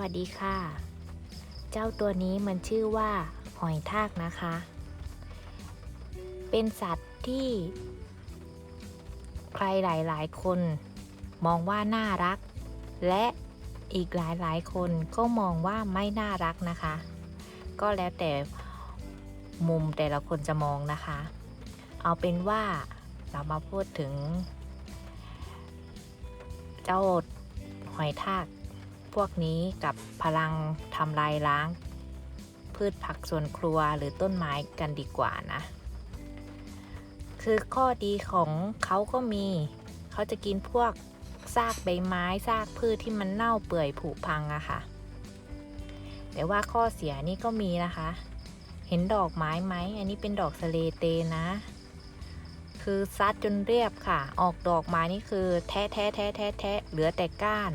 วัสดีค่ะ เจ้าตัวนี้มันชื่อว่าหอยทากนะคะ เป็นสัตว์ที่ ใครหลายๆ คนมองว่าน่ารัก และอีกหลายๆ คนก็มองว่าไม่น่ารักนะคะ ก็แล้วแต่มุมแต่ละคนจะมองนะคะ เอาเป็นว่าเรามาพูดถึง เจ้าหอยทาก พวกนี้กับพลังทำลายล้าง พืชผักสวนครัวหรือต้นไม้กันดีกว่านะ คือข้อดีของเขาก็มี เขาจะกินพวกซากใบไม้ซากพืชที่มันเน่าเปื่อยผุพังอะค่ะ แต่ว่าข้อเสียนี่ก็มีนะคะ เห็นดอกไม้ไหม อันนี้เป็นดอกสเลเตนะ คือซัดจนเรียบค่ะ ออกดอกมานี่คือแท้แท้แท้แท้แท้เหลือแต่ก้าน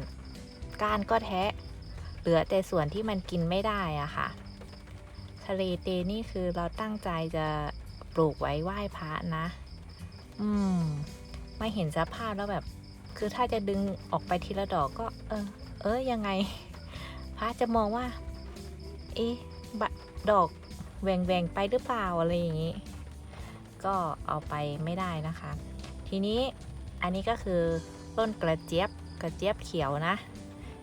ก้านก็แทะ เหลือแต่ส่วนที่มันกินไม่ได้อะค่ะ ทะเลเตนี่คือเราตั้งใจจะปลูกไว้ไหว้พระนะ อืม ไม่เห็นสภาพแล้วแบบ คือถ้าจะดึงออกไปทีละดอกก็ เออ เออยังไง พระจะมองว่า เอ๊ะบะดอกแหวงแหวงไปหรือเปล่าอะไรอย่างนี้ ก็เอาไปไม่ได้นะคะ ทีนี้อันนี้ก็คือต้นกระเจี๊ยบกระเจี๊ยบเขียวนะ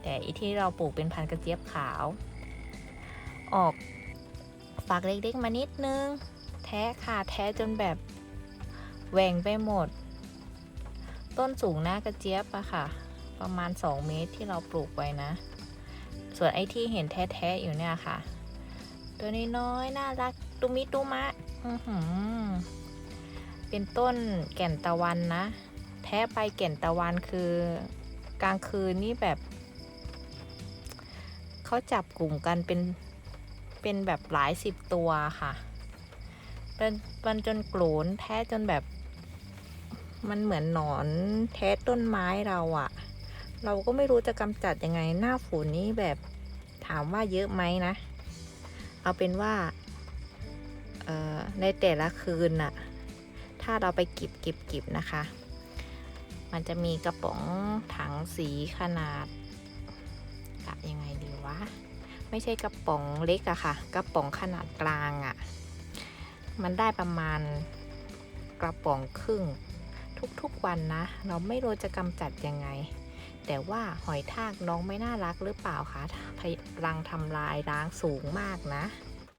แต่อีที่เราปลูกเป็นพันธุ์กระเจี๊ยบขาว ออกฝักเล็กๆมานิดนึง แท้ค่ะแท้จนแบบแหว่งไปหมด ต้นสูงหน้ากระเจี๊ยบอะค่ะ ประมาณ 2 เมตรที่เราปลูกไว้นะ ส่วนไอ้ที่เห็นแท้ๆอยู่เนี่ยค่ะ ตัวน้น้อยๆน่ารักตุมิตุมะเป็นต้นแก่นตะวันนะ แท้ไปแก่นตะวันคือกลางคืนนี่แบบ เขาจับกลุ่มกันเป็น เป็นแบบหลายสิบตัวค่ะเป็นมันจนโกรนแท้จนแบบ มันเหมือนหนอนแท้ต้นไม้เราอะเราก็ไม่รู้จะกำจัดยังไงหน้าฝุ่นนี้แบบถามว่าเยอะไหมนะ เอาเป็นว่าในแต่ละคืนน่ะ ถ้าเราไปเก็บเก็บเก็บนะคะ มันจะมีกระป๋องถังสีขนาด กะยังไงดีวะ ไม่ใช่กระป๋องเล็กอะค่ะ กระป๋องขนาดกลางอะมันได้ประมาณกระป๋องครึ่ง ทุกๆวันนะ เราไม่รู้จะกำจัดยังไง แต่ว่าหอยทากน้องไม่น่ารักหรือเปล่าคะพลังทำลายล้างสูงมากนะ